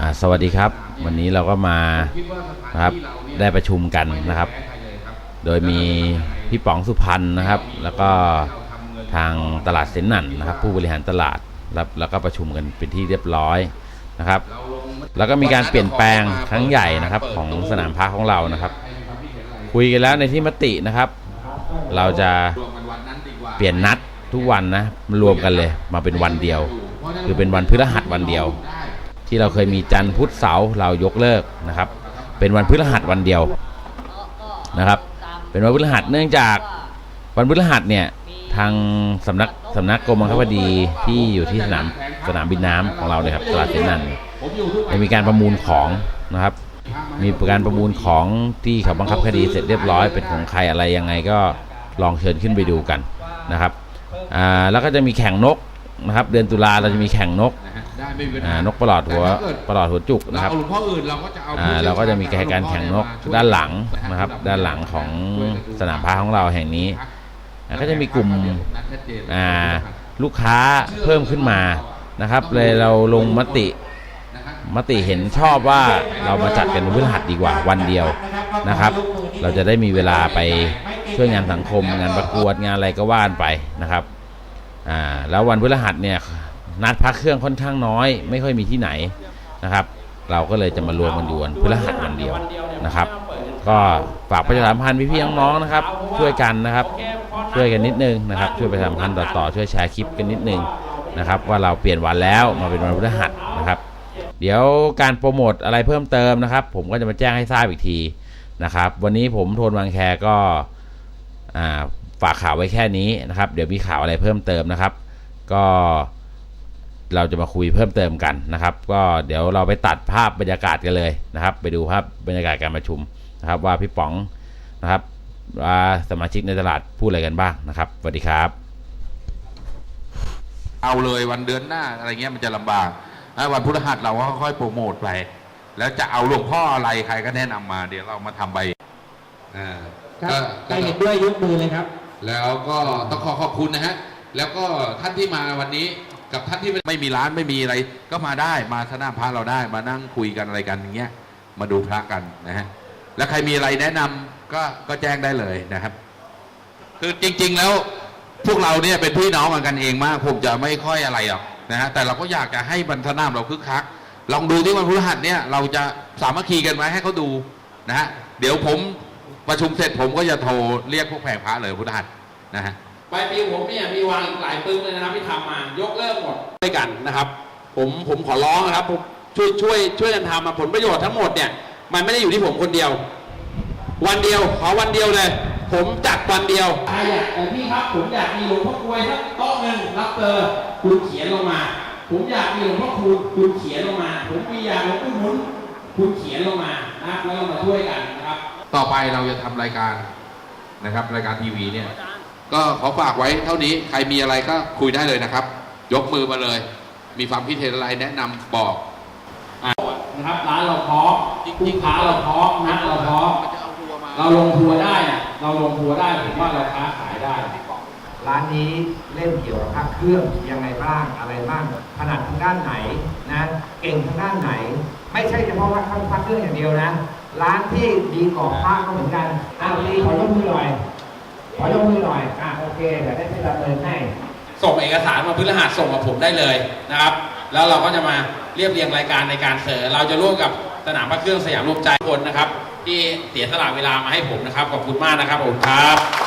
อ่าสวัสดีครับ วันนี้เราก็มานะครับได้ประชุมกันนะครับ โดยมีพี่ป๋องสุพรรณนะครับ แล้วก็ทางตลาดเซนนันนะครับ ผู้บริหารตลาดแล้วแล้วก็ประชุมกันเป็นที่เรียบร้อยนะครับ แล้วก็มีการเปลี่ยนแปลงครั้งใหญ่นะครับ ของสนามพักของเรานะครับ คุยกันแล้วในที่มตินะครับ เราจะเปลี่ยนนัด ทุกวันนะรวมกันเลยมาเป็นวันเดียว คือเป็นวันพฤหัสวันเดียว ที่เราเคยมีจันทร์พุธเสาร์เรายกเลิกนะครับ เป็นวันพฤหัสวันเดียวนะครับ เป็นวันพฤหัสเนื่องจากวันพฤหัสเนี่ยทางสำนักสำนักกรมบังคับคดีที่อยู่ที่สนามสนามบินน้ำของเราเนี่ยครับตลาดเซนนันมีการประมูลของนะครับ มีการประมูลของที่เขาบังคับคดีเสร็จเรียบร้อยเป็นของใครอะไรยังไงก็ลองเชิญขึ้นไปดูกันนะครับ อ่าแล้วก็จะมีแข่งนกนะครับ เดือนตุลาเราจะมีแข่งนกนะฮะได้ไม่มีปัญอ่าหานกประหลอดหัวแต่ถ้าเกิดประหลอดหัวจุกเรานะครับ เอาหลวงพ่ออื่นเราก็จะเอาอ่าเราก็จะมีการแข่งนกด้านหลังนะครับ ด้านหลังของสนามพาของเราแห่งนี้อ่าก็จะมีกลุ่มอ่าลูกค้าเพิ่มขึ้นมานะครับ เลยเราลงมติมติเห็นชอบว่าเรามาจัดกันวันพฤหัสดีกว่าวันเดียวนะครับ เราจะได้มีเวลาไป ช่วยงานสังคม งานประกวดงานอะไรก็ว่านไปนะครับอ่าแล้ววันพฤหัสเนี่ยนัดพักเครื่องค่อนข้างน้อย ไม่ค่อยมีที่ไหนนะครับ เราก็เลยจะมารวมกันอยู่วันพฤหัสวันเดียวนะครับ ก็ฝากประชาสัมพันธ์พี่ๆน้องๆนะครับ ช่วยกันนะครับ ช่วยกันนิดนึงนะครับ ช่วยประชาสัมพันธ์ต่อๆช่วยแชร์คลิปกันนิดนึงนะครับ ว่าเราเปลี่ยนวันแล้วมาเป็นวันพฤหัสนะครับ เดี๋ยวการโปรโมทอะไรเพิ่มเติมนะครับ ผมก็จะมาแจ้งให้ทราบอีกทีนะครับ วันนี้ผมโทนวังแคก็ ฝากข่าวไว้แค่นี้นะครับ เดี๋ยวมีข่าวอะไรเพิ่มเติมนะครับ ก็เราจะมาคุยเพิ่มเติมกันนะครับ ก็เดี๋ยวเราไปตัดภาพบรรยากาศกันเลยนะครับ ไปดูภาพบรรยากาศการประชุมนะครับ ว่าพี่ป๋องนะครับว่าสมาชิกในตลาดพูดอะไรกันบ้างนะครับสวัสดีครับ เอาเลยวันเดือนหน้าอะไรเงี้ยมันจะลำบากวันพฤหัสเราก็ค่อยๆโปรโมทไป แล้วจะเอาหลวงพ่ออะไรใครก็แนะนำมา เดี๋ยวเรามาทำใบอ่า ครับก็ใครเห็นด้วยยกมือเลยครับ แล้วก็ต้องขอขอบคุณนะฮะ แล้วก็ท่านที่มาวันนี้กับท่านที่ไม่มีร้านไม่มีอะไร ก็มาได้มาสนามพระเราได้มานั่งคุยกันอะไรกันอย่างเงี้ยมาดูพระกันนะฮะแล้วใครมีอะไรแนะนำก็ก็แจ้งได้เลยนะครับ คือจริง ๆแล้วพวกเราเนี่ยเป็นพี่น้องกันเองมากผมจะไม่ค่อยอะไรหรอกนะฮะแต่เราก็อยากจะให้บรรทนามเราคึกคักลองดูที่วันพฤหัสเนี่ยเราจะสามัคคีกันไหมให้เขาดูนะฮะเดี๋ยวผม ประชุมเสร็จผมก็จะโทรเรียกพวกแผงพระเลยพฤหัสนะฮะปลายปีผมเนี่ยมีวางอีกหลายปึ้งเลยนะครับที่ทำมายกเลิกหมดด้วยกันนะครับ ผมผมขอร้องนะครับผมช่วยช่วยช่วยกันทำมาผลประโยชน์ทั้งหมดเนี่ยมันไม่ได้อยู่ที่ผมคนเดียว วันเดียวขอวันเดียวเลย ผมจัดวันเดียวใครอยากแต่พี่ครับผมอยากมีหลวงพ่อกลวยสักโต๊ะหนึ่งรับเตอร์คุณเขียนลงมา ผมอยากมีหลวงพ่อคูณคุณเขียนลงมา ผมมีอยากหลวงปู่หมุนคุณเขียนลงมานะครับแล้วเรามาช่วยกันนะครับ ต่อไปเราจะทำรายการนะครับ รายการทีวีเนี่ย ก็ขอฝากไว้เท่านี้ใครมีอะไรก็คุยได้เลยนะครับ ยกมือมาเลย มีความคิดเห็นอะไรแนะนำบอกนะครับร้านเราพร้อมลูกค้าเราพร้อมนัดเราพร้อมเราลงทัวร์ได้อะเราลงทัวร์ได้ผมว่าเราค้าขายได้ร้านนี้เล่นเกี่ยวกับภาคเครื่องยังไงบ้างอะไรบ้างถนัดทางด้านไหนนะ เก่งทางด้านไหน ไม่ใช่เฉพาะว่าเข้าภาคเครื่องอย่างเดียวนะ ร้านที่ดีกว่าภาก็เหมือนกันอ้าวดีขอยกมือหน่อย ขอยกมือหน่อยอะโอเคเดี๋ยวได้ไปดำเนินให้ ส่งเอกสารมาพฤหัสส่งมาผมได้เลยนะครับ แล้วเราก็จะมาเรียบเรียงรายการในการเสนอเราจะร่วมกับสนามพระเครื่องสยามรวมใจคนนะครับ ที่เสียสละเวลามาให้ผมนะครับขอบคุณมากนะครับผมครับ